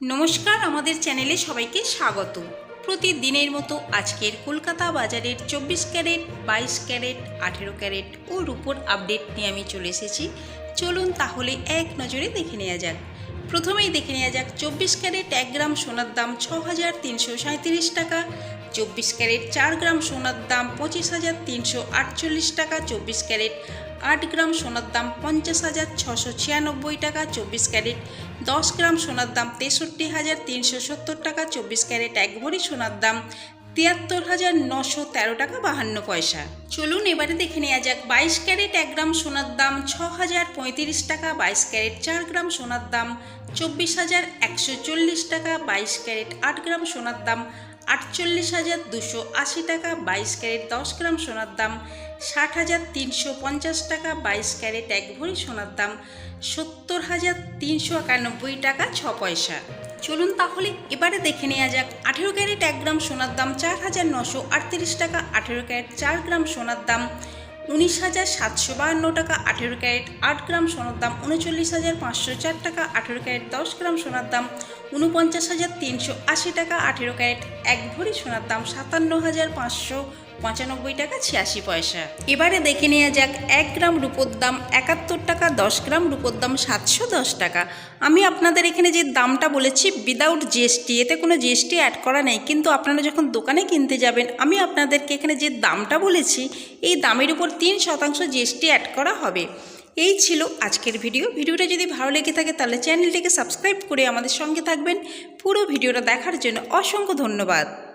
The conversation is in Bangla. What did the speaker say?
নমস্কার, আমাদের চ্যানেলে সবাইকে স্বাগত প্রতিদিনের মতো আজকের কলকাতা বাজারের চব্বিশ ক্যারেট, বাইশ ক্যারেট, আঠেরো ক্যারেট ও রূপোর আপডেট নিয়ে আমি চলে এসেছি। চলুন তাহলে এক নজরে দেখে নেওয়া যাক। প্রথমেই দেখে নেওয়া যাক, চব্বিশ ক্যারেট এক গ্রাম সোনার দাম ছ হাজার তিনশো সাঁত্রিশ টাকা। চব্বিশ ক্যারেট চার গ্রাম সোনার দাম পঁচিশ হাজার তিনশো আটচল্লিশ টাকা, চব্বিশ ক্যারেট আট গ্রাম সোনার দাম পঞ্চাশ হাজার ছশো ছিয়ানব্বই টাকা, চব্বিশ ক্যারেট দশ গ্রাম সোনার দাম তেষট্টি হাজার তিনশো সত্তর টাকা, চব্বিশ ক্যারেট এক ভরি সোনার দাম তিয়াত্তর হাজার নশো তেরো টাকা বাহান্ন পয়সা। চলুন এবারে দেখে নেওয়া যাক, বাইশ ক্যারেট এক গ্রাম সোনার দাম ছ হাজার পঁয়ত্রিশ টাকা, বাইশ ক্যারেট চার গ্রাম সোনার দাম চব্বিশ হাজার একশো চল্লিশ টাকা, বাইশ ক্যারেট আট গ্রাম সোনার দাম আটচল্লিশ হাজার দুশো আশি টাকা, বাইশ ক্যারেট দশ গ্রাম সোনার দাম ষাট হাজার তিনশো পঞ্চাশ টাকা, বাইশ ক্যারেট এক ভরি সোনার দাম সত্তর হাজার তিনশো একানব্বই টাকা ছ পয়সা। চলুন তাহলে এবারে দেখে নেওয়া যাক। আঠেরো ক্যারেট এক গ্রাম সোনার দাম চার হাজার নশো আটত্রিশ টাকা, আঠেরো ক্যারেট চার গ্রাম সোনার দাম উনিশ হাজার সাতশো বাহান্ন টাকা, আঠেরো ক্যারেট আট গ্রাম সোনার দাম উনচল্লিশ হাজার পাঁচশো চার টাকা, আঠেরো ক্যারেট দশ গ্রাম সোনার দাম উনপঞ্চাশ হাজার তিনশো আশি টাকা, আঠেরো ক্যারেট এক ভরি সোনার দাম সাতান্ন হাজার পাঁচশো পঁচানব্বই টাকা ছিয়াশি পয়সা। এবারে দেখে নেওয়া যাক, এক গ্রাম রূপোর দাম একাত্তর টাকা, দশ গ্রাম রূপোর দাম সাতশো দশ টাকা। আমি আপনাদের এখানে যে দামটা বলেছি উইদাউট জিএসটি এতে কোনো জিএসটি অ্যাড করা নেই। কিন্তু আপনারা যখন দোকানে কিনতে যাবেন, আমি আপনাদেরকে এখানে যে দামটা বলেছি, এই দামের উপর তিন শতাংশ জিএসটি অ্যাড করা হবে। এই ছিল আজকের ভিডিও ভিডিওটা যদি ভালো লেগে থাকে, তাহলে চ্যানেলটিকে সাবস্ক্রাইব করে আমাদের সঙ্গে থাকবেন। পুরো ভিডিওটা দেখার জন্য অসংখ্য ধন্যবাদ।